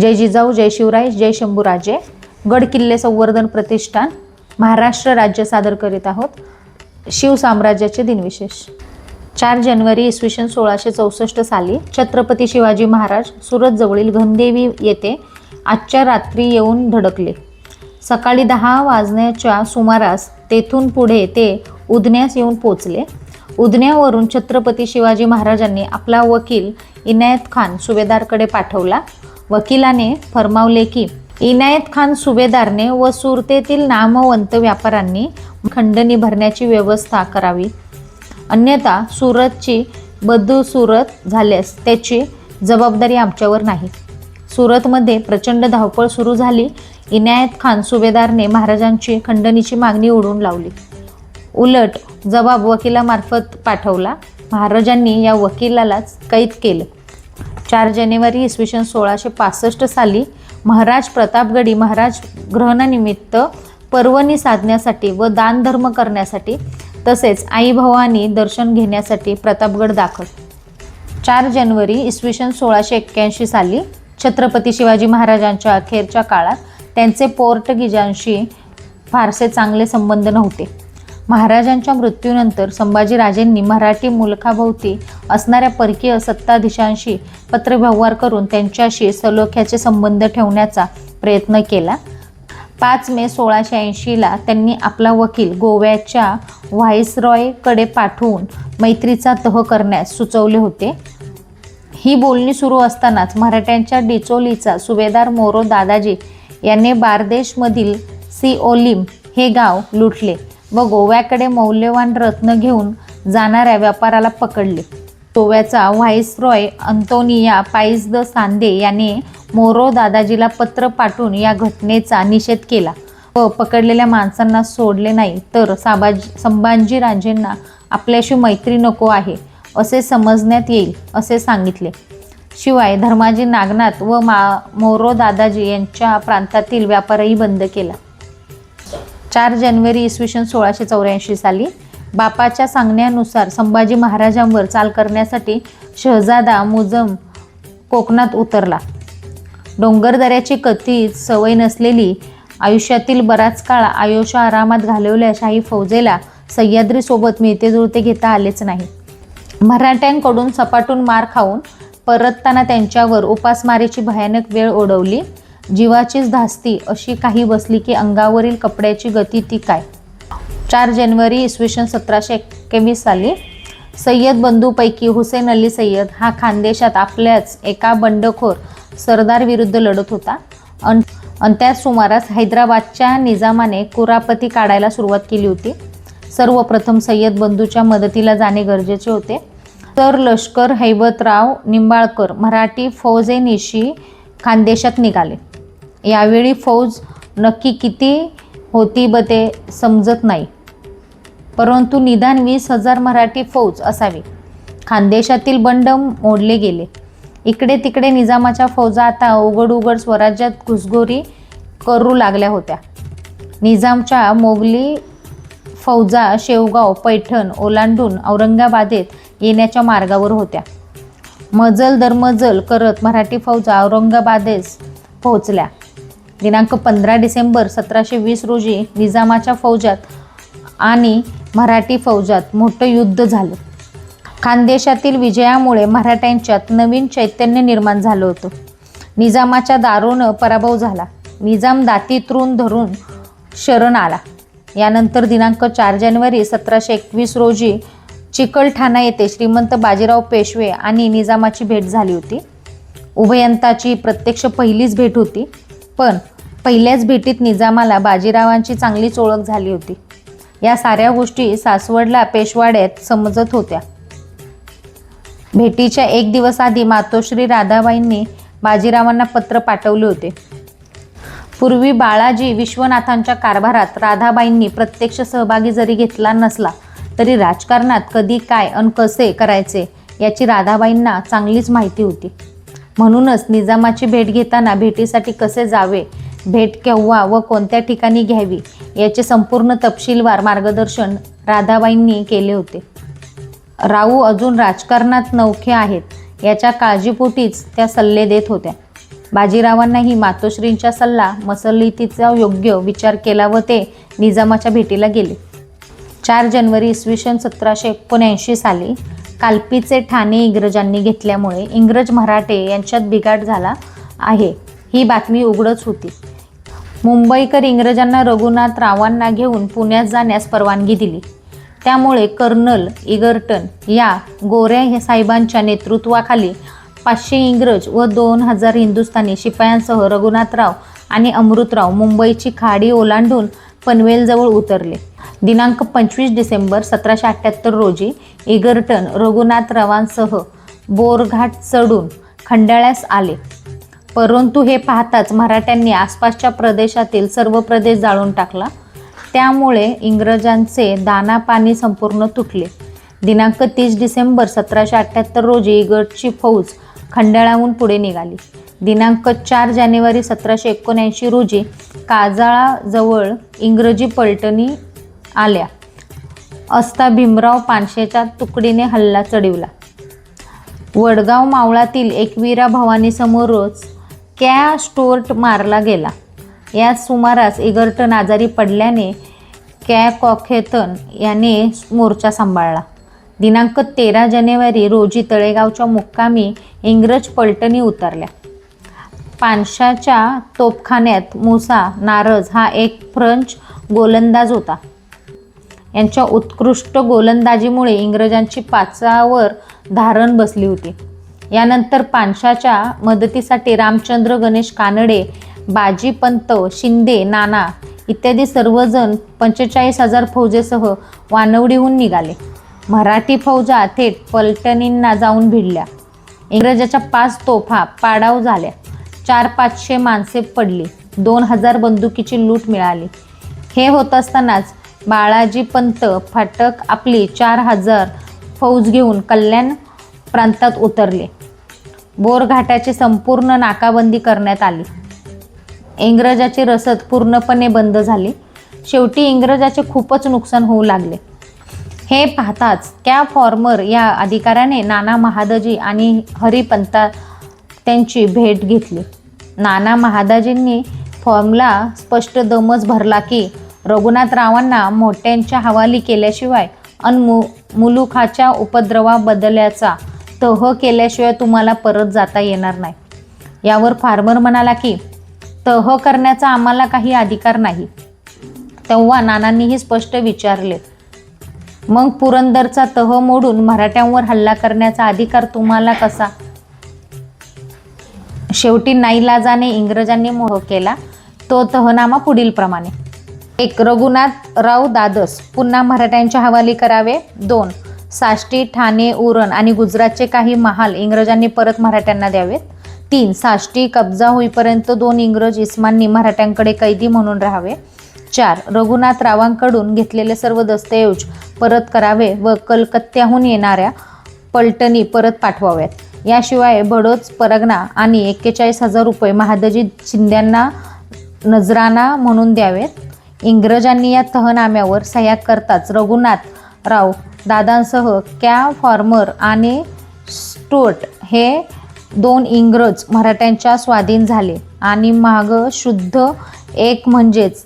जय जिजाऊ जय शिवराय जय शंभूराजे. गड किल्ले संवर्धन प्रतिष्ठान महाराष्ट्र राज्य सादर करीत आहोत. शिवसाम्राज्याचे दिनविशेष. चार जानेवारी इसवी सन सोळाशे चौसष्ट साली छत्रपती शिवाजी महाराज सुरतजवळील घनदेवी येथे आजच्या रात्री येऊन धडकले. सकाळी दहा वाजण्याच्या सुमारास तेथून पुढे ते उदण्यास येऊन पोचले. उदण्यावरून छत्रपती शिवाजी महाराजांनी आपला वकील इनायत खान सुभेदारकडे पाठवला. वकिलाने फरमावले की इनायत खान सुभेदारने व सुरतेतील नामवंत व्यापाऱ्यांनी खंडणी भरण्याची व्यवस्था करावी. अन्यथा सुरतची बदसुरत झाल्यास त्याची जबाबदारी आमच्यावर नाही. सुरतमध्ये प्रचंड धावपळ सुरू झाली. इनायत खान सुभेदारने महाराजांची खंडणीची मागणी ओढून लावली. उलट जबाब वकिलामार्फत पाठवला. महाराजांनी या वकिलालाच कैद केलं. चार जानेवारी इसवी सन सोळाशे पासष्ट साली महाराज प्रतापगडी महाराज ग्रहणानिमित्त पर्वणी साधण्यासाठी व दानधर्म करण्यासाठी तसेच आई भवानी दर्शन घेण्यासाठी प्रतापगड दाखल. चार जानेवारी इसवी सन सोळाशे एक्क्याऐंशी साली छत्रपती शिवाजी महाराजांच्या अखेरच्या काळात त्यांचे पोर्टगिजांशी फारसे चांगले संबंध नव्हते. महाराजांच्या मृत्यूनंतर संभाजीराजेंनी मराठी मुलखाभोवती असणाऱ्या परकीय सत्ताधीशांशी पत्रव्यवहार करून त्यांच्याशी सलोख्याचे संबंध ठेवण्याचा प्रयत्न केला. पाच मे सोळाशे ऐंशीला त्यांनी आपला वकील गोव्याच्या व्हाईसरॉयकडे पाठवून मैत्रीचा तह करण्यास सुचवले होते. ही बोलणी सुरू असतानाच मराठ्यांच्या डिचोलीचा सुभेदार मोरो दादाजी याने बारदेशमधील सिओलिम हे गाव लुटले. व गोव्याकडे मौल्यवान रत्न घेऊन जाणाऱ्या व्यापाराला पकडले. गोव्याचा viceroy Antonia Pais de Sande याने मोरो दादाजीला पत्र पाठवून या घटनेचा निषेध केला. व पकडलेल्या माणसांना सोडले नाही तर साबाज संभाजीराजेंना आपल्याशी मैत्री नको आहे असे समजण्यात येईल असे सांगितले. शिवाय धर्माजी नागनाथ व मा मोरो दादाजी यांच्या प्रांतातील व्यापारही बंद केला. चार जानेवारी इसवी सन सोळाशे चौऱ्याऐंशी साली बापाच्या सांगण्यानुसार संभाजी महाराजांवर चाल करण्यासाठी शहजादा मुजम कोकणात उतरला. डोंगरदऱ्याची कथी सवय नसलेली आयुष्यातील बराच काळ आयुष्य आरामात घालवल्या शाही फौजेला सह्याद्रीसोबत मिळते जुळते घेता आलेच नाही. मराठ्यांकडून सपाटून मार खाऊन परतताना त्यांच्यावर उपासमारीची भयानक वेळ ओढवली. जीवाचीच धास्ती अशी काही बसली की अंगावरील कपड्याची गती ती काय? चार जानेवारी इसवी सन सतराशे एक्केवीस साली सय्यद बंधूपैकी हुसेन अली सय्यद हा खानदेशात आपल्याच एका बंडखोर सरदार विरुद्ध लढत होता. अन अन त्याच सुमारास हैदराबादच्या निजामाने कुरापती काढायला सुरुवात केली होती. सर्वप्रथम सय्यद बंधूच्या मदतीला जाणे गरजेचे होते. तर लष्कर हैबतराव निंबाळकर मराठी फौजेनिशी खानदेशात निघाले. यावेळी फौज नक्की किती होती ब ते समजत नाही. परंतु निदान वीस हजार मराठी फौज असावी. खानदेशातील बंड मोडले गेले. इकडे तिकडे निजामाच्या फौजा आता उघड उघड स्वराज्यात घुसघोरी करू लागल्या होत्या. निजामच्या मोगली फौजा शेवगाव पैठण ओलांडून औरंगाबादेत येण्याच्या मार्गावर होत्या. मजल दरमजल करत मराठी फौजा औरंगाबादेस पोहोचल्या. दिनांक पंधरा डिसेंबर सतराशे वीस रोजी निजामाच्या फौजात आणि मराठी फौजात मोठं युद्ध झालं. खानदेशातील विजयामुळे मराठ्यांच्यात नवीन चैतन्य निर्माण झालं होतं. निजामाच्या दारोनं पराभव झाला. निजाम दातीतरून धरून शरण आला. यानंतर दिनांक चार जानेवारी सतराशे एकवीस रोजी चिकलठाणा येथे श्रीमंत बाजीराव पेशवे आणि निजामाची भेट झाली होती. उभयंताची प्रत्यक्ष पहिलीच भेट होती पण पहिल्याच भेटीत निजामाला बाजीरावांची चांगलीच ओळख झाली होती. या साऱ्या गोष्टी सासवडला पेशवाड्यात समजत होत्या. भेटीच्या एक दिवस आधी मातोश्री राधाबाईंनी बाजीरावांना पत्र पाठवले होते. पूर्वी बाळाजी विश्वनाथांच्या कारभारात राधाबाईंनी प्रत्यक्ष सहभागी जरी घेतला नसला तरी राजकारणात कधी काय अन कसे करायचे याची राधाबाईंना चांगलीच माहिती होती. म्हणूनच निजामाची भेट घेताना भेटीसाठी कसे जावे भेट केव्हा व कोणत्या ठिकाणी घ्यावी याचे संपूर्ण तपशीलवार मार्गदर्शन राधाबाईंनी केले होते. राऊ अजून राजकारणात नौखे आहेत याच्या काळजीपोटीच त्या सल्ले देत होत्या. बाजीरावांनाही मातोश्रींचा सल्ला मसलितीचा योग्य विचार केला व ते निजामाच्या भेटीला गेले. चार जानेवारी इसवी सन सतराशे एकोणऐंशी साली कालपीचे ठाणे इंग्रजांनी घेतल्यामुळे इंग्रज मराठे यांच्यात बिघाड झाला आहे. ही बातमी उघडच होती. मुंबईकर इंग्रजांना रघुनाथ रावांना घेऊन पुण्यात जाण्यास परवानगी दिली. त्यामुळे कर्नल इगर्टन या गोऱ्या हे साहेबांच्या नेतृत्वाखाली पाचशे इंग्रज व दोन हजार हिंदुस्थानी शिपायांसह रघुनाथराव आणि अमृतराव मुंबईची खाडी ओलांडून पनवेलजवळ उतरले. दिनांक पंचवीस डिसेंबर सतराशे अठ्ठ्याहत्तर रोजी इगर्टन रघुनाथरावांसह बोरघाट चढून खंडाळ्यास आले. परंतु हे पाहताच मराठ्यांनी आसपासच्या प्रदेशातील सर्व प्रदेश जाळून टाकला. त्यामुळे इंग्रजांचे दानापाणी संपूर्ण तुटले. दिनांक तीस डिसेंबर सतराशे अठ्ठ्याहत्तर रोजी इगटची फौज खंडाळाहून पुढे निघाली. दिनांक चार जानेवारी सतराशे एकोणऐंशी रोजी काजाळाजवळ इंग्रजी पलटणी आल्या. असता भीमराव पानशेच्या तुकडीने हल्ला चढविला. वडगाव मावळातील एकवीरा भवानीसमोरच कॅ स्टोर्ट मारला गेला. या सुमारास इगर्टन आजारी पडल्याने कॅ कॉखेतन याने मोर्चा सांभाळला. दिनांक तेरा जानेवारी रोजी तळेगावच्या मुक्कामी इंग्रज पलटणी उतरल्या. पानशाच्या तोपखान्यात मुसा नारज हा एक फ्रेंच गोलंदाज होता. यांच्या उत्कृष्ट गोलंदाजीमुळे इंग्रजांची पाचावर धारण बसली होती. यानंतर पानशाच्या मदतीसाठी रामचंद्र गणेश कानडे बाजीपंत शिंदे नाना इत्यादी सर्वजण पंचेचाळीस हजार फौजेसह वानवडीहून निघाले. मराठी फौजा थेट पलटणींना जाऊन भिडल्या. इंग्रजाच्या पाच तोफा पाडाव झाल्या. चार पाचशे माणसे पडली. दोन हजार बंदुकीची लूट मिळाली. हे होत असतानाच बाळाजी पंत फाटक आपली चार हजार फौज घेऊन कल्याण प्रांतात उतरले. बोरघाटाची संपूर्ण नाकाबंदी करण्यात आली. इंग्रजाची रसद पूर्णपणे बंद झाली. शेवटी इंग्रजाचे खूपच नुकसान होऊ लागले. हे पाहताच त्या फॉर्मर या अधिकाऱ्याने नाना महादजी आणि हरिपंता त्यांची भेट घेतली. नाना महादाजींनी फॉर्मला स्पष्ट दमच भरला की रघुनाथरावांना मोठ्यांच्या हवाली केल्याशिवाय अन मु मुलुखाच्या उपद्रवाबदल्याचा तह केल्याशिवाय तुम्हाला परत जाता येणार नाही. यावर फार्मर म्हणाला की तह करण्याचा आम्हाला काही अधिकार नाही. तेव्हा नानांनीही स्पष्ट विचारले मग पुरंदरचा तह मोडून मराठ्यांवर हल्ला करण्याचा अधिकार तुम्हाला कसा? शेवटी नाईलाजाने इंग्रजांनी मोह केला. तो तहनामा पुढील प्रमाणे एक रघुनाथराव दादस पुन्हा मराठ्यांच्या हवाली करावे. दोन साष्टी ठाणे उरण आणि गुजरातचे काही महाल इंग्रजांनी परत मराठ्यांना द्यावेत. तीन साष्टी कब्जा होईपर्यंत दोन इंग्रज इस्मांनी मराठ्यांकडे कैदी म्हणून राहावे. चार रघुनाथरावांकडून घेतलेले सर्व दस्तऐवज परत करावे व कलकत्त्याहून येणाऱ्या पलटणी परत पाठवाव्यात. याशिवाय बडोच परगना आणि एक्केचाळीस हजार रुपये महादजी शिंद्यांना नजराना म्हणून द्यावेत. इंग्रजांनी या तहनाम्यावर सह्या करताच रघुनाथराव दादांसह कॅ फॉर्मर आणि स्टोट हे दोन इंग्रज मराठ्यांच्या स्वाधीन झाले. आणि माग शुद्ध एक म्हणजेच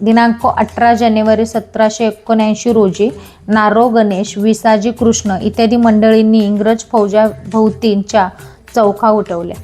दिनांक अठरा जानेवारी सतराशे एकोणऐंशी रोजी नारो गणेश विसाजी कृष्ण इत्यादी मंडळींनी इंग्रज फौजा भोवतींच्या चौखा उठवल्या.